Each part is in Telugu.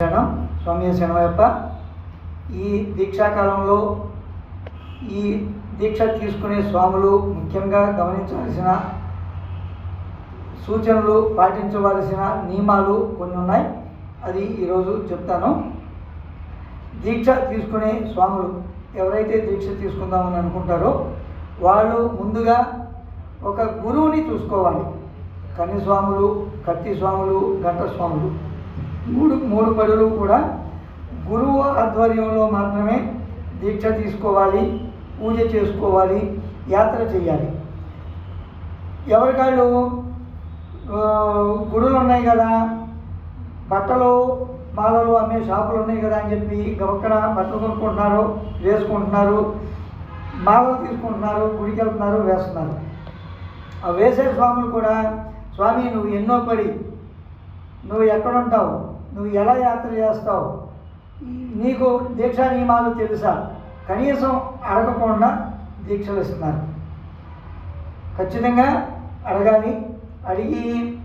స్వామి శనవయప్ప ఈ దీక్షాకాలంలో ఈ దీక్ష తీసుకునే స్వాములు ముఖ్యంగా గమనించవలసిన సూచనలు పాటించవలసిన నియమాలు కొన్ని ఉన్నాయి. అది ఈరోజు చెప్తాను. దీక్ష తీసుకునే స్వాములు ఎవరైతే దీక్ష తీసుకుందామని అనుకుంటారో వాళ్ళు ముందుగా ఒక గురువుని చూసుకోవాలి. కన్ని స్వాములు కత్తి స్వాములు గంట స్వాములు. మూడు మూడు పడులు కూడా గురువు ఆధ్వర్యంలో మాత్రమే దీక్ష తీసుకోవాలి పూజ చేసుకోవాలి యాత్ర చేయాలి. ఎవరికాళ్ళు గుడులు ఉన్నాయి కదా బట్టలు మాలలు అమ్మే షాపులు ఉన్నాయి కదా అని చెప్పి గబక్కన బట్టలు కొనుక్కుంటున్నారు వేసుకుంటున్నారు మాలలు తీసుకుంటున్నారు గుడికి వెళ్తున్నారు వేస్తున్నారు. ఆ వేసే స్వాములు కూడా స్వామి నువ్వు ఎన్నో పడి నువ్వు ఎక్కడుంటావు? నువ్వు ఎలా యాత్ర చేస్తావు? నీకు దీక్షా నియమాలు తెలుసా? కనీసం అడగకుండా దీక్షలు ఇస్తున్నారు. ఖచ్చితంగా అడగాలి. అడిగి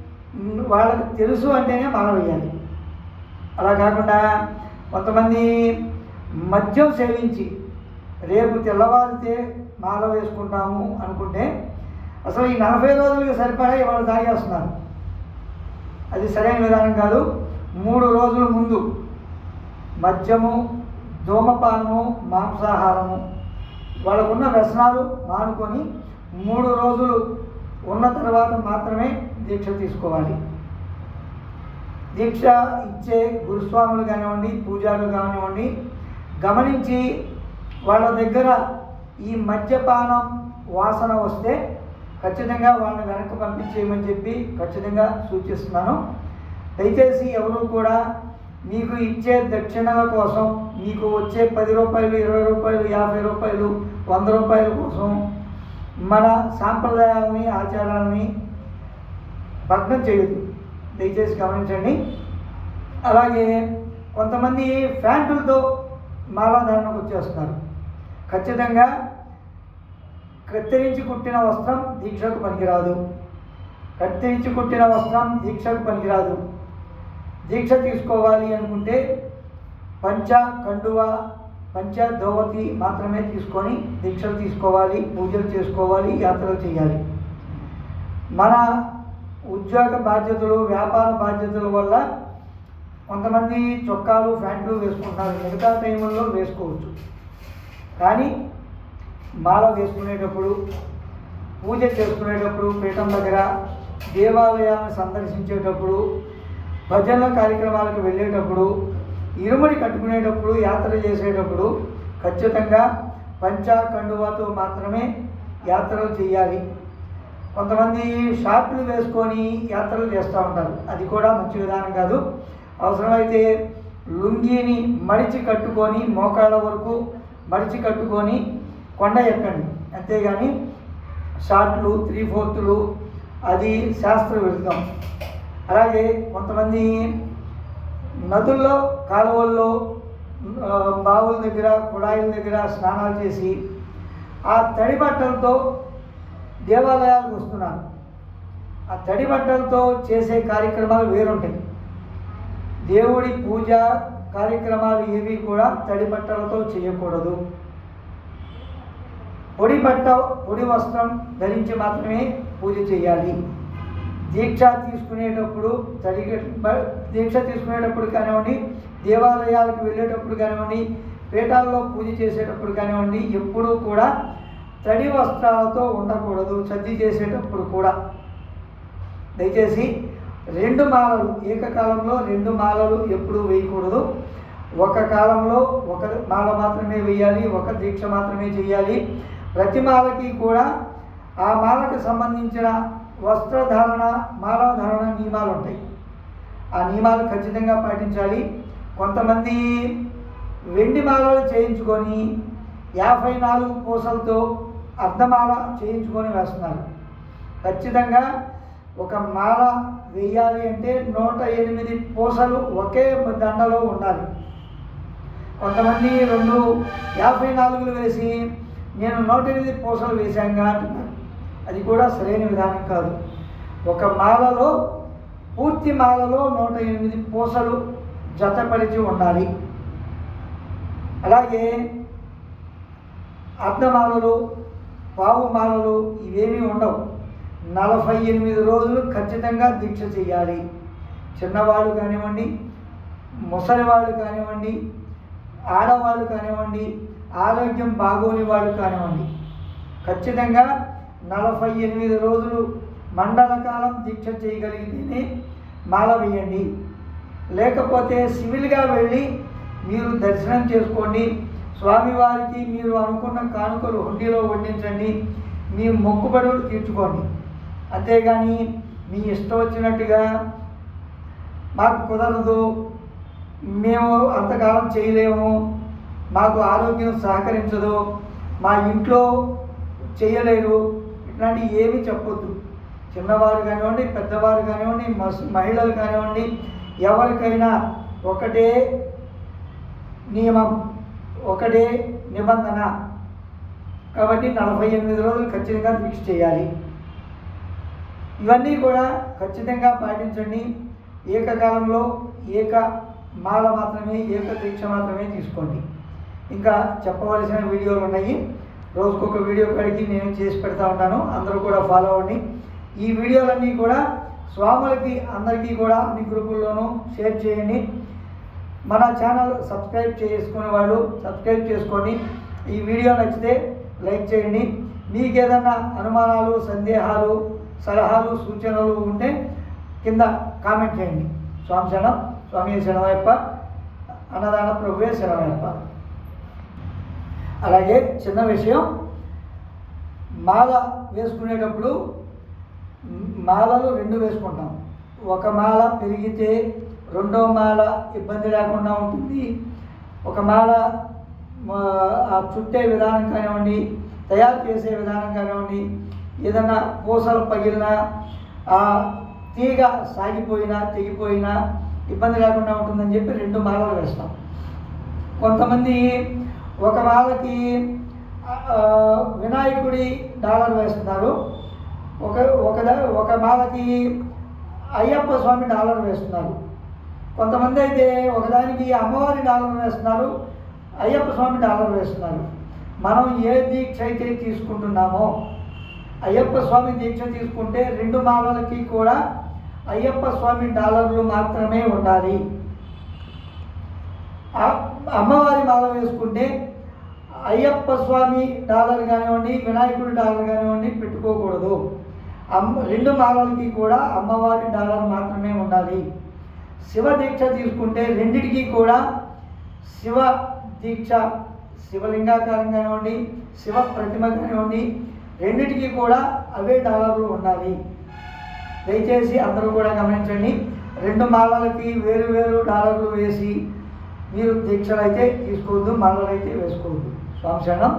వాళ్ళకి తెలుసు అంటేనే మనం వేయాలి అలా కాకుండా కొంతమంది మద్యం సేవించి రేపు తెల్లవారితే మాల వేసుకుంటాము అనుకుంటే అసలు ఈ నలభై రోజులకి సరిపడా వాళ్ళు తాగేస్తున్నారు. అది సరైన విధానం కాదు. మూడు రోజుల ముందు మద్యము ధూమపానము మాంసాహారము వాళ్ళకున్న వ్యసనాలు మానుకొని మూడు రోజులు ఉన్న తర్వాత మాత్రమే దీక్ష తీసుకోవాలి. దీక్ష ఇచ్చే గురుస్వాములు కానివ్వండి పూజారులు కానివ్వండి గమనించి వాళ్ళ దగ్గర ఈ మద్యపానం వాసన వస్తే ఖచ్చితంగా వాళ్ళని వెనక్కి పంపించేయమని చెప్పి ఖచ్చితంగా సూచిస్తున్నాను. దయచేసి ఎవరు కూడా మీకు ఇచ్చే దక్షిణల కోసం మీకు వచ్చే పది రూపాయలు ఇరవై రూపాయలు యాభై రూపాయలు వంద రూపాయల కోసం మన సాంప్రదాయాలని ఆచారాలని భగ్నం చేయదు దయచేసి గమనించండి. అలాగే కొంతమంది ఫ్యాంటులతో మాలాధారణకు వచ్చేస్తున్నారు. ఖచ్చితంగా కత్తిరించి కుట్టిన వస్త్రం దీక్షకు పనికిరాదు. కత్తిరించి కుట్టిన వస్త్రం దీక్షకు పనికిరాదు. దీక్ష తీసుకోవాలి అనుకుంటే పంచ కండువ పంచ దోవతి మాత్రమే తీసుకొని దీక్షలు తీసుకోవాలి పూజలు చేసుకోవాలి యాత్రలు చేయాలి. మన ఉద్యోగ బాధ్యతలు వ్యాపార బాధ్యతల వల్ల కొంతమంది చొక్కాలు ప్యాంట్లు వేసుకుంటారు మిగతా టైంలో వేసుకోవచ్చు. కానీ మాల వేసుకునేటప్పుడు పూజ చేసుకునేటప్పుడు పీఠం దగ్గర దేవాలయాలను సందర్శించేటప్పుడు భజన కార్యక్రమాలకు వెళ్ళేటప్పుడు ఇరుముడి కట్టుకునేటప్పుడు యాత్ర చేసేటప్పుడు ఖచ్చితంగా పంచా కండువాతో మాత్రమే యాత్రలు చేయాలి. కొంతమంది షార్ట్లు వేసుకొని యాత్రలు చేస్తూ ఉంటారు. అది కూడా మంచి విధానం కాదు. అవసరమైతే లుంగీని మడిచి కట్టుకొని మోకాళ్ళ వరకు మడిచి కట్టుకొని కొండ ఎక్కండి. అంతేగాని షార్ట్లు త్రీ ఫోర్త్లు అది శాస్త్ర విరుద్ధం అలాగే కొంతమంది నదుల్లో కాలువల్లో బావుల దగ్గర కుళాయిల దగ్గర స్నానాలు చేసి ఆ తడి బట్టలతో దేవాలయాలకు వస్తున్నారు. ఆ తడి బట్టలతో చేసే కార్యక్రమాలు వేరుంటాయి. దేవుడి పూజ కార్యక్రమాలు ఏవి కూడా తడి బట్టలతో చేయకూడదు. పొడి బట్ట పొడి వస్త్రం ధరించి మాత్రమే పూజ చేయాలి. దీక్ష తీసుకునేటప్పుడు తడి దీక్ష తీసుకునేటప్పుడు కానివ్వండి దేవాలయాలకు వెళ్ళేటప్పుడు కానివ్వండి పీఠాల్లో పూజ చేసేటప్పుడు కానివ్వండి ఎప్పుడూ కూడా తడి వస్త్రాలతో ఉండకూడదు సద్ది చేసేటప్పుడు కూడా. దయచేసి రెండు మాలలు ఏకకాలంలో రెండు మాలలు ఎప్పుడూ వేయకూడదు. ఒక కాలంలో ఒక మాల మాత్రమే వేయాలి ఒక దీక్ష మాత్రమే చేయాలి. ప్రతి మాలకి కూడా ఆ మాలకు సంబంధించిన వస్త్రధారణ మాలాధారణ నియమాలు ఉంటాయి ఆ నియమాలు ఖచ్చితంగా పాటించాలి. కొంతమంది వెండి మాలలు చేయించుకొని యాభై నాలుగు పూసలతో అర్ధమాల చేయించుకొని వేస్తున్నారు. ఖచ్చితంగా ఒక మాల వేయాలి అంటే నూట ఎనిమిది పూసలు ఒకే దండలో ఉండాలి. కొంతమంది రెండు యాభై నాలుగులు వేసి నేను నూట ఎనిమిది పూసలు వేశాంగా అంటున్నారు. అది కూడా సరైన విధానం కాదు. ఒక మాలలో పూర్తి మాలలో నూట ఎనిమిది పూసలు జతపరిచి ఉండాలి. అలాగే అర్ధమాలలు పావు మాలలు ఇవేమీ ఉండవు. నలభై ఎనిమిది రోజులు ఖచ్చితంగా దీక్ష చేయాలి. చిన్నవాళ్ళు కానివ్వండి ముసలివాళ్ళు కానివ్వండి ఆడవాళ్ళు కానివ్వండి ఆరోగ్యం బాగోని వాళ్ళు కానివ్వండి ఖచ్చితంగా నలభై ఎనిమిది రోజులు మండల కాలం దీక్ష చేయగలిగితేనే మాల వేయండి. లేకపోతే సివిల్గా వెళ్ళి మీరు దర్శనం చేసుకోండి. స్వామివారికి మీరు అనుకున్న కానుకలు హుండీలో వడ్డించండి. మీ మొక్కుబడులు తీర్చుకోండి. అంతేగాని మీ ఇష్టం వచ్చినట్టుగా మాకు కుదరదు. మేము అంతకాలం చేయలేము. మాకు ఆరోగ్యం సహకరించదు. మా ఇంట్లో చేయలేరు. ఇట్లాంటివి ఏమీ చెప్పొద్దు. చిన్నవారు కానివ్వండి పెద్దవారు కానివ్వండి మహిళలు కానివ్వండి ఎవరికైనా ఒకటే నియమం ఒకటే నిబంధన. కాబట్టి నలభై ఎనిమిది రోజులు ఖచ్చితంగా దీక్ష చేయాలి. ఇవన్నీ కూడా ఖచ్చితంగా పాటించండి. ఏకకాలంలో ఏక మాల మాత్రమే ఏక దీక్ష మాత్రమే తీసుకోండి. ఇంకా చెప్పవలసిన వీడియోలు ఉన్నాయి. రోజుకొక వీడియో కడిగి నేను చేసి పెడతా ఉంటాను. అందరూ కూడా ఫాలో అవ్వండి. ఈ వీడియోలన్నీ కూడా స్వాములకి అందరికీ కూడా అన్ని గ్రూపుల్లోనూ షేర్ చేయండి. మన ఛానల్ సబ్స్క్రైబ్ చేసుకునే వాళ్ళు సబ్స్క్రైబ్ చేసుకోండి. ఈ వీడియో నచ్చితే లైక్ చేయండి. మీకు ఏదైనా అనుమానాలు సందేహాలు సలహాలు సూచనలు ఉంటే కింద కామెంట్ చేయండి. స్వామి శరణం స్వామి శరణమయ్యప్ప అన్నదాన ప్రభువే శరణమయ్యప్ప అలాగే చిన్న విషయం మాల వేసుకునేటప్పుడు మాలలు రెండు వేసుకుంటాం. ఒక మాల పెరిగితే రెండో మాల ఇబ్బంది లేకుండా ఉంటుంది. ఒక మాల ఆ చుట్టే విధానం కానివ్వండి తయారు చేసే విధానం కానివ్వండి ఏదైనా పూసలు పగిలినా ఆ తీగ సాగిపోయినా తెగిపోయినా ఇబ్బంది లేకుండా ఉంటుందని చెప్పి రెండు మాలలు వేస్తాం. కొంతమంది ఒక వాళ్ళకి వినాయకుడి డాలర్ వేస్తున్నారు. ఒక ఒక ఒక మాలకి అయ్యప్ప స్వామి డాలర్ వేస్తున్నారు. కొంతమంది అయితే ఒకదానికి అమ్మవారి డాలర్ వేస్తున్నారు అయ్యప్ప స్వామి డాలర్ వేస్తున్నారు. మనం ఏ దీక్ష అయితే తీసుకుంటున్నామో అయ్యప్ప స్వామి దీక్ష తీసుకుంటే రెండు మాలలకి కూడా అయ్యప్ప స్వామి డాలర్లు మాత్రమే ఉండాలి. అమ్మవారి మాల వేసుకుంటే అయ్యప్ప స్వామి డాలర్ కానివ్వండి వినాయకుడి డాలర్ కానివ్వండి పెట్టుకోకూడదు. అమ్మ రెండు మాలలకి కూడా అమ్మవారి డాలర్ మాత్రమే ఉండాలి. శివ దీక్ష తీసుకుంటే రెండిటికి కూడా శివ దీక్ష శివలింగాకారం కానివ్వండి శివ ప్రతిమ కానివ్వండి రెండిటికి కూడా అవే డాలర్లు ఉండాలి. దయచేసి అందరూ కూడా గమనించండి రెండు మాలలకి వేరు వేరు డాలర్లు వేసి మీరు దీక్షలు అయితే తీసుకోవద్దు మాలలు అయితే వేసుకోవద్దు. స్వామి శరణం